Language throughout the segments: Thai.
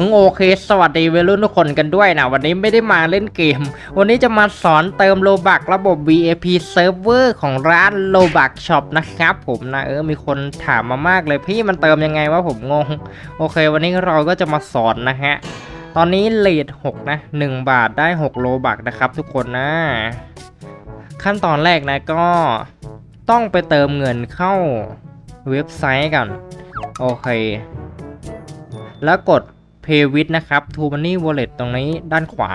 อืมโอเค สวัสดีเวัยรุ่นทุกคนกันด้วยนะ วันนี้ไม่ได้มาเล่นเกม วันนี้จะมาสอนเติมโลบักระบบ VIP Server ของร้านโลบักช็อปนะครับผมนะเออมีคนถามมามากเลยพี่มันเติมยังไงวะผมงง โอเค วันนี้เราก็จะมาสอนนะฮะ ตอนนี้เลท6นะ1 บาทได้ 6 โลบักนะครับทุกคนนะ ขั้นตอนแรกนะก็ต้องไปเติมเงินเข้าเว็บไซต์ก่อนโอเค แล้วกด Pay with นะครับ To Money Wallet ตรงนี้ด้านขวา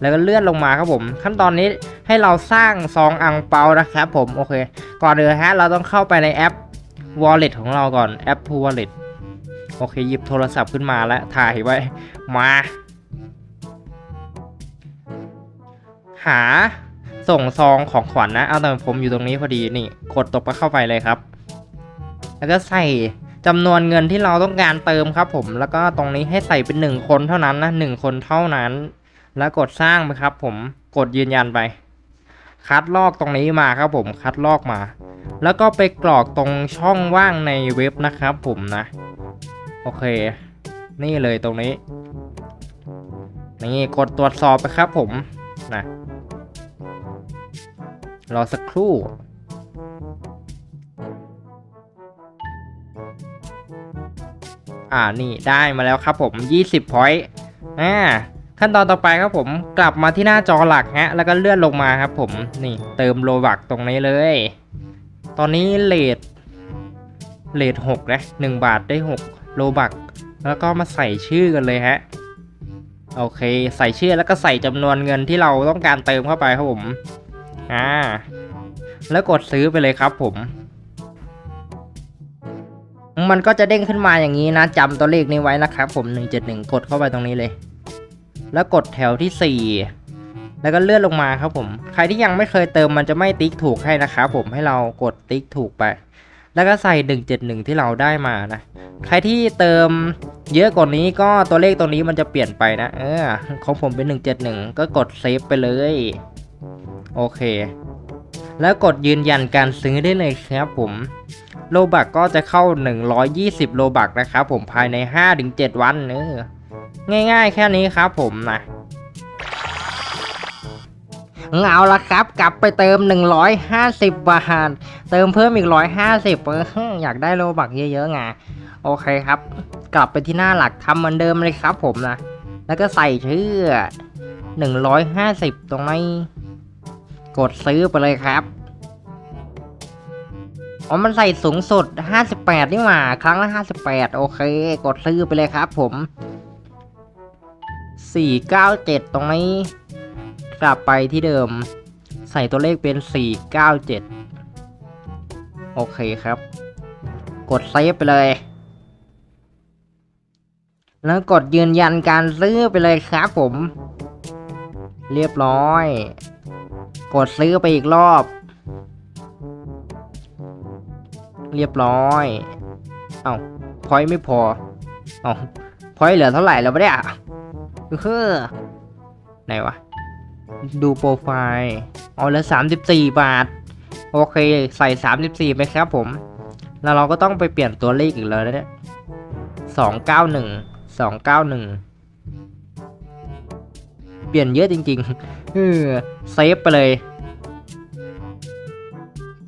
แล้วก็เลื่อนลงมาครับผม ขั้นตอนนี้ให้เราสร้างซองอังเปานะครับผมโอเค ก่อนอื่นฮะเราต้องเข้าไปในแอป Wallet ของเราก่อนแอป To Wallet โอเคหยิบโทรศัพท์ขึ้นมาแล้วถ่ายไว้มา หาส่งซองของขวัญนนะ เอาแต่ผมอยู่ตรงนี้พอดีนี่ กดตกไปเข้าไปเลยครับ แล้วก็ใส่ จำนวนเงินที่เราต้องการเติมครับผม แล้วก็ตรงนี้ให้ใส่เป็นหนึ่งคนเท่านั้นนะหนึ่งคนเท่านั้น แล้วกดสร้างไปครับ ผมกดยืนยันไป คัดลอกตรงนี้มาครับผมคัดลอกมา แล้วก็ไปกรอกตรงช่องว่างในเว็บนะครับ ผมนะ โอเค นี่เลยตรงนี้ นี่กดตรวจสอบไปครับผมนะรอสักครู่ อ่านี่ได้มาแล้วครับผม20 point อ่าขั้นตอนต่อไปครับผมกลับมาที่หน้าจอหลักฮะแล้วก็เลื่อนลงมาครับผมนี่เติมโลบักตรงนี้เลย ตอนนี้เลทเลท6นะ1บาทได้ 6 โลบักแล้วก็มาใส่ชื่อกันเลยฮะโอเค ใส่ชื่อแล้วก็ใส่จำนวนเงินที่เราต้องการเติมเข้าไปครับผมอ่าแล้วกดซื้อไปเลยครับผม มันก็จะเด้งขึ้นมาอย่างนี้นะจำตัวเลขนี้ไว้นะครับผม 171 กดเข้าไปตรงนี้เลย แล้วกดแถวที่ 4 แล้วก็เลื่อนลงมาครับผม ใครที่ยังไม่เคยเติมมันจะไม่ติ๊กถูกให้นะครับผมให้เรากดติ๊กถูกไป แล้วก็ใส่ 171 ที่เราได้มานะ ใครที่เติมเยอะกว่านี้ก็ตัวเลขตรงนี้มันจะเปลี่ยนไปนะเออของผมเป็น 171 ก็กดเซฟไปเลย โอเค แล้วกดยืนยันการซื้อได้เลยครับผม โลบักก็จะเข้า 120 โลบักนะครับผมภายใน 5-7 วันเนอง่ายๆ แค่นี้ครับผมนะเอาละครับ กลับไปเติม 150 บาท เติมเพิ่มอีก 150เอออยากได้โลบักเยอะๆไงโอเคครับ กลับไปที่หน้าหลักทำเหมือนเดิมเลยครับผมนะ แล้วก็ใส่ชื่อ 150 ตรงนี้ กดซื้อไปเลยครับ อ๋อ มันใส่สูงสุด 58 นี่หว่า ครั้งละ 58 โอเค กดซื้อไปเลยครับผม 497 ตรงนี้ กลับไปที่เดิม ใส่ตัวเลขเป็น 497 โอเคครับ กดเซฟไปเลย แล้วกดยืนยันการซื้อไปเลยครับผม เรียบร้อย กดซื้อไปอีกรอบ เรียบร้อย เอา้าพอยไม่พอ เอา้าพอยเหลือเท่าไหร่แล้ววะเนี่ยเฮ้อไหนวะ ดูโปรไฟล์เอาเหลือสามสิบสี่บาท โอเค ใส่สามสิบสี่ไปครับผม แล้วเราก็ต้องไปเปลี่ยนตัวเลขอีกแล้วนะเนี่ยสองเก้าหนึ่งสองเก้าหนึ่งเปลี่ยนเยอะจริงๆเออเซฟไปเลย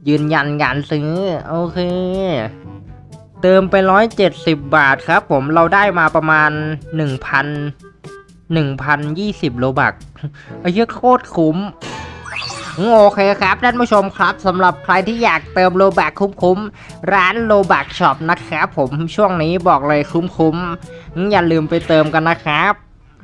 ยืนยันการซื้อ โอเค เติมไปร้อยเจ็ดสิบาทครับผมเราได้มาประมาณหนึ่งพันหนึ่งพันยี่สิบโลบักไอ้เหี้ยโคตรคุ้มโอเคครับท่านผู้ชมครับสำหรับใครที่อยากเติมโลบักคุ้มๆร้านโลบักช็อปนะครับผมช่วงนี้บอกเลยคุ้มๆอย่าลืมไปเติมกันนะครับ